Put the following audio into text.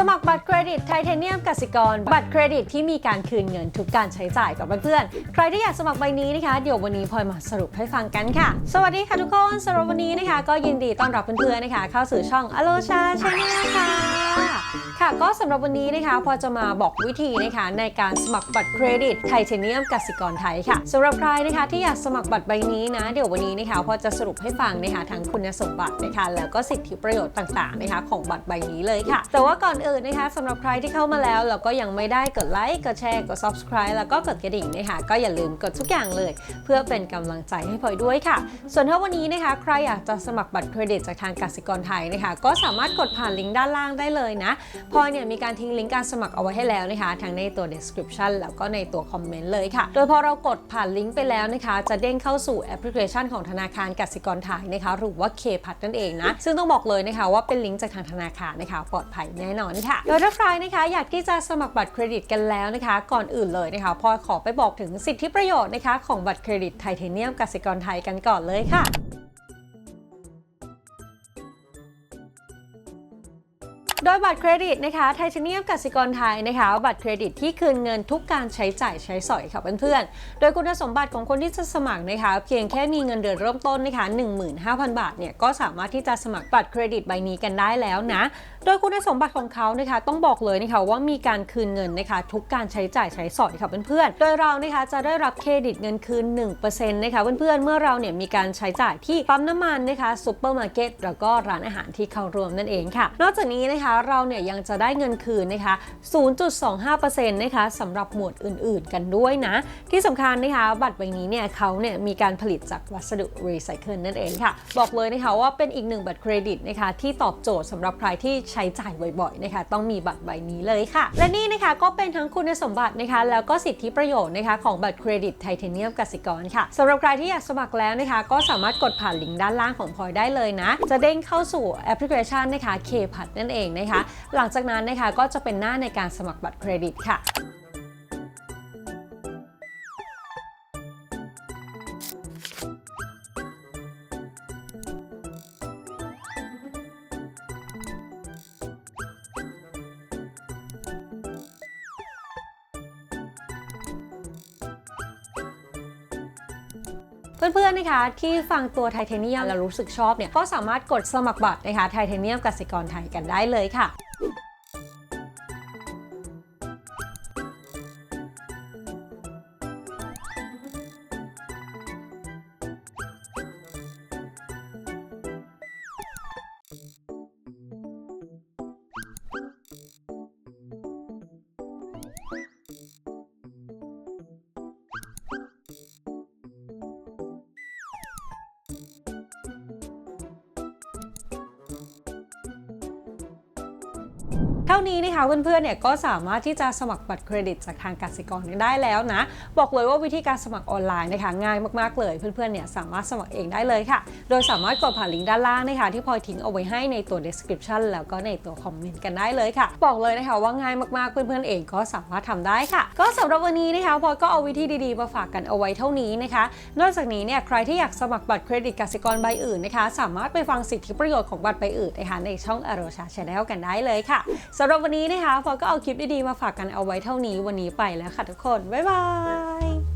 สมัครบัตรเครดิตไทเทเนียมกสิกร บัตรเครดิตที่มีการคืนเงินทุกการใช้จ่ายกับเพื่อนๆ ใครที่อยากสมัครใบนี้นะคะ เดี๋ยววันนี้พลอยมาสรุปให้ฟังกันค่ะ สวัสดีค่ะทุกคนสำหรับวันนี้นะคะ ก็ยินดีต้อนรับเพื่อนๆนะคะ เข้าสู่ช่องอโลชาชาแนลค่ะค่ะ ก็สำหรับวันนี้นะคะพอจะมาบอกวิธีนะคะในการสมัครบัตรเครดิตไทเทเนียมกสิกรไทยค่ะสำหรับใครนะคะที่อยากสมัครบัตรใบนี้นะ เดี๋ยววันนี้นะคะพอจะสรุปให้ฟังนะคะทั้งคุณสมบัตินะคะแล้วก็สิทธิประโยชน์ต่างๆนะคะของบัตรใบนี้เลยค่ะ แต่ว่าก่อนอื่นนะคะสำหรับใครที่เข้ามาแล้วแล้วก็ยังไม่ได้กดไลค์กดแชร์กด subscribe แล้วก็กดกระดิ่งนะคะก็อย่าลืมกดทุกอย่างเลย เพื่อเป็นกำลังใจให้พลอยด้วยค่ะ ส่วนถ้าวันนี้นะคะ ใครอยากจะสมัครบัตรเครดิตจากทางกสิกรไทยนะคะก็สามารถกดผ่านลิงก์ด้านล่างได้เลยนะพอยเนี่ยมีการทิ้งลิงก์การสมัครเอาไว้ให้แล้วนะคะทั้งในตัว description แล้วก็ในตัวคอมเมนต์เลยค่ะ โดยพอเรากดผ่านลิงก์ไปแล้วนะคะ จะเด้งเข้าสู่แอปพลิเคชันของธนาคารกสิกรไทยนะคะหรือว่า K พัทนั่นเองนะ ซึ่งต้องบอกเลยนะคะว่าเป็นลิงก์จากทางธนาคารนะคะปลอดภัยแน่นอนค่ะ โดยถ้าใครนะคะอยากที่จะสมัครบัตรเครดิตกันแล้วนะคะ ก่อนอื่นเลยนะคะพอยขอไปบอกถึงสิทธิประโยชน์นะคะของบัตรเครดิตไทเทเนียมกสิกรไทยกันก่อนเลยค่ะ โดยบัตรเครดิตนะคะไทเทเนียมกสิกรไทยนะคะบัตรเครดิตที่คืนเงินทุกการใช้จ่ายใช้สอยค่ะเพื่อนๆ โดยคุณสมบัติของคนที่จะสมัครนะคะเพียงแค่มีเงินเดือนเริ่มต้นนะคะ15,000 บาทเนี่ยก็สามารถที่จะสมัครบัตรเครดิตใบนี้กันได้แล้วนะ โดยคุณสมบัติของเขานะคะต้องบอกเลยนะคะว่ามีการคืนเงินนะคะทุกการใช้จ่ายใช้สอยค่ะเพื่อนๆ โดยเรานะคะจะได้รับเครดิตเงินคืน1%นะคะเพื่อนๆ เมื่อเราเนี่ยมีการใช้จ่ายที่ปั๊มน้ำมันนะคะซูเปอร์มาร์เก็ตแล้วก็ร้านอาหารที่เข้ารวมนั่นเองค่ะ นอกจากนี้นะคะเราเนี่ยยังจะได้เงินคืนนะคะ 0.25%นะคะสำหรับหมวดอื่นๆ กันด้วยนะ ที่สำคัญนะคะ บัตรใบนี้เนี่ยเขาเนี่ยมีการผลิตจากวัสดุรีไซเคิลนั่นเองค่ะ บอกเลยนะคะว่าเป็นอีกหนึ่งบัตรเครดิตนะคะที่ตอบโจทย์สำหรับใครที่ใช้จ่ายบ่อยๆนะคะต้องมีบัตรใบนี้เลยค่ะ และนี่นะคะก็เป็นทั้งคุณสมบัตินะคะแล้วก็สิทธิประโยชน์นะคะของบัตรเครดิตไทเทเนียมกสิกรค่ะสำหรับใครที่อยากสมัครแล้วนะคะ ก็สามารถกดผ่านลิงก์ด้านล่างของพลอยได้เลยนะ จะเด้งเข้าสู่แอปพลิเคชันนะคะ K พัดนั่นเองนะคะ หลังจากนั้นนะคะก็จะเป็นหน้าในการสมัครบัตรเครดิตค่ะ เพื่อนๆนะคะที่ฟังตัวไทเทเนียมแล้วรู้สึกชอบเนี่ยก็สามารถกดสมัครบัตรนะคะไทเทเนียมกสิกรไทยกันได้เลยค่ะ เท่านี้นะคะเพื่อนๆเนี่ยก็สามารถที่จะสมัครบัตรเครดิตจากทางกสิกรได้แล้วนะ บอกเลยว่าวิธีการสมัครออนไลน์นะคะง่ายมากๆเลยเพื่อนๆเนี่ยสามารถสมัครเองได้เลยค่ะ โดยสามารถกดผ่านลิงก์ด้านล่างนะคะที่พลอยทิ้งเอาไว้ให้ในตัว description แล้วก็ในตัวคอมเมนต์กันได้เลยค่ะ บอกเลยนะคะว่าง่ายมากๆเพื่อนๆเองก็สามารถทำได้ค่ะ ก็สำหรับวันนี้นะคะพลอยก็เอาวิธีดีๆมาฝากกันเอาไว้เท่านี้นะคะ นอกจากนี้เนี่ยใครที่อยากสมัครบัตรเครดิตกสิกรใบอื่นนะคะ สามารถไปฟังสิทธิประโยชน์ของบัตรใบอื่นนะคะในช่องอโรชาชาแนลกันได้เลยค่ะสำหรับวันนี้นะคะฟอก็เอาคลิปดีๆมาฝากกันเอาไว้เท่านี้วันนี้ไปแล้วค่ะทุกคน บ๊ายบาย